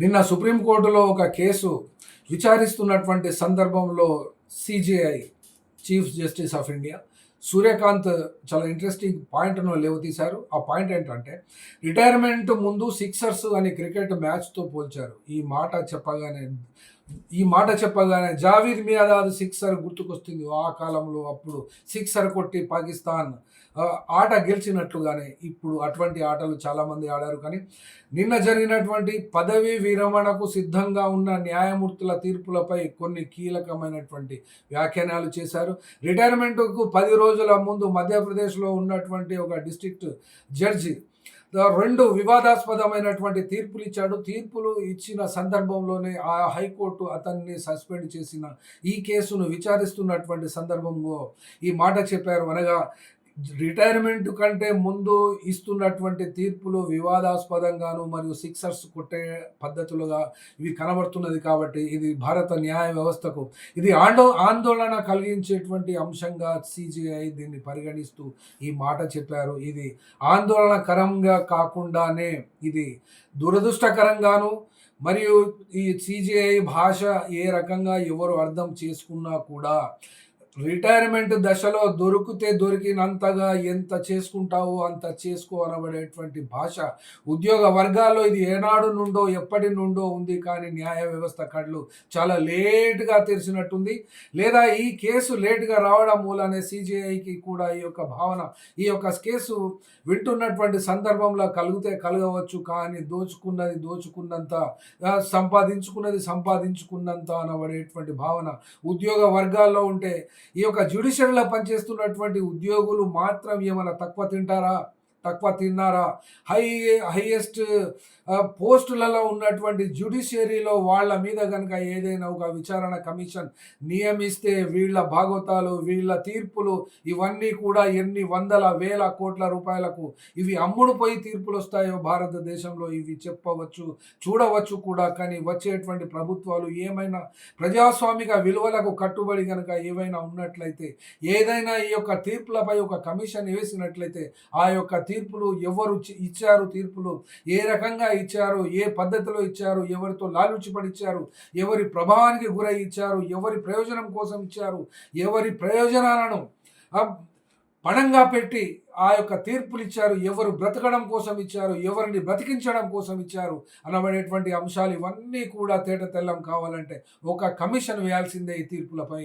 నిన్న సుప్రీంకోర్టులో ఒక కేసు విచారిస్తున్నటువంటి సందర్భంలో CJI chief justice of India Surya Kant చాలా ఇంట్రెస్టింగ్ పాయింట్ను లేవతీశారు. ఆ పాయింట్ ఏంటంటే రిటైర్మెంట్ ముందు సిక్సర్స్ అని క్రికెట్ మ్యాచ్తో పోల్చారు. ఈ మాట చెప్పగానే ఈ మాట చెప్పగానే జావీద్ మియాదాద్ సిక్సర్ గుర్తుకొస్తుంది. ఆ కాలంలో అప్పుడు సిక్సర్ కొట్టి పాకిస్తాన్ ఆట గెలిచినట్లుగానే ఇప్పుడు అటువంటి ఆటలు చాలామంది ఆడారు. కానీ నిన్న జరిగినటువంటి పదవీ విరమణకు సిద్ధంగా ఉన్న న్యాయమూర్తుల తీర్పులపై కొన్ని కీలకమైనటువంటి వ్యాఖ్యానాలు చేశారు. రిటైర్మెంట్కు పది రోజుల ముందు మధ్యప్రదేశ్లో ఉన్నటువంటి ఒక డిస్ట్రిక్ట్ జడ్జి రెండు వివాదాస్పదమైనటువంటి తీర్పులు ఇచ్చాడు. తీర్పులు ఇచ్చిన సందర్భంలోనే ఆ హైకోర్టు అతన్ని సస్పెండ్ చేసిన ఈ కేసును విచారిస్తున్నటువంటి సందర్భంలో ఈ మాట చెప్పారు అనగా రిటైర్మెంట్ కంటే ముందు ఇస్తున్నటువంటి తీర్పులు వివాదాస్పదంగాను మరియు సిక్సర్స్ కొట్టే పద్ధతులుగా ఇవి కనబడుతున్నది కాబట్టి ఇది భారత న్యాయ వ్యవస్థకు. ఇది ఆండో ఆందోళన కలిగించేటువంటి అంశంగా సిజిఐ దీన్ని పరిగణిస్తూ ఈ మాట చెప్పారు. ఇది ఆందోళనకరంగా కాకుండానే ఇది దురదృష్టకరంగాను మరియు ఈ సిజిఐ భాష ఏ రకంగా ఎవరు అర్థం చేసుకున్నా కూడా రిటైర్మెంట్ దశలో దొరికితే దొరికినంతగా ఎంత చేసుకుంటావో అంత చేసుకో అనబడేటువంటి భాష ఉద్యోగ వర్గాల్లో ఇది ఏనాడు నుండో ఎప్పటి నుండో ఉంది కానీ న్యాయ వ్యవస్థ కళ్ళు చాలా లేటుగా తెరిచినట్టుంది. లేదా ఈ కేసు లేటుగా రావడం మూలనే సిజిఐకి కూడా ఈ యొక్క భావన ఈ యొక్క కేసు వింటున్నటువంటి సందర్భంలో కలిగితే కలగవచ్చు కానీ దోచుకున్నది దోచుకున్నంత సంపాదించుకున్నది సంపాదించుకున్నంత అనబడేటువంటి భావన ఉద్యోగ వర్గాల్లో ఉంటే ఈ యొక్క జ్యుడిషియరీలో పనిచేస్తున్నటువంటి ఉద్యోగులు మాత్రం ఏమైనా తక్కువ తింటారా? తక్కువ తిన్నారా? హై హైయెస్ట్ పోస్టులలో ఉన్నటువంటి జ్యుడిషియరీలో వాళ్ళ మీద కనుక ఏదైనా ఒక విచారణ కమిషన్ నియమిస్తే వీళ్ళ భాగవతాలు వీళ్ళ తీర్పులు ఇవన్నీ కూడా ఎన్ని వందల వేల కోట్ల రూపాయలకు ఇవి అమ్ముడుపోయి తీర్పులు వస్తాయో భారతదేశంలో ఇవి చెప్పవచ్చు చూడవచ్చు కూడా. కానీ వచ్చేటువంటి ప్రభుత్వాలు ఏమైనా ప్రజాస్వామిక విలువలకు కట్టుబడి కనుక ఏవైనా ఉన్నట్లయితే ఏదైనా ఈ యొక్క తీర్పులపై ఒక కమిషన్ వేసినట్లయితే ఆ యొక్క తీర్పులు ఎవరు చి- ఇచ్చారు తీర్పులు? ఏ రకంగా ఇచ్చారు? ఏ పద్ధతిలో ఇచ్చారు? ఎవరితో లాలుచిపడి ఇచ్చారు ఎవరి ప్రభావానికి గురై ఇచ్చారు? ఎవరి ప్రయోజనం కోసం ఇచ్చారు? ఎవరి ప్రయోజనాలను పణంగా పెట్టి ఆ యొక్క తీర్పులు ఇచ్చారు? ఎవరు బ్రతకడం కోసం ఇచ్చారు? ఎవరిని బ్రతికించడం కోసం ఇచ్చారు? అనబడేటువంటి అంశాలు ఇవన్నీ కూడా తేట తెల్లం కావాలంటే ఒక కమిషన్ వేయాల్సిందే ఈ తీర్పులపై.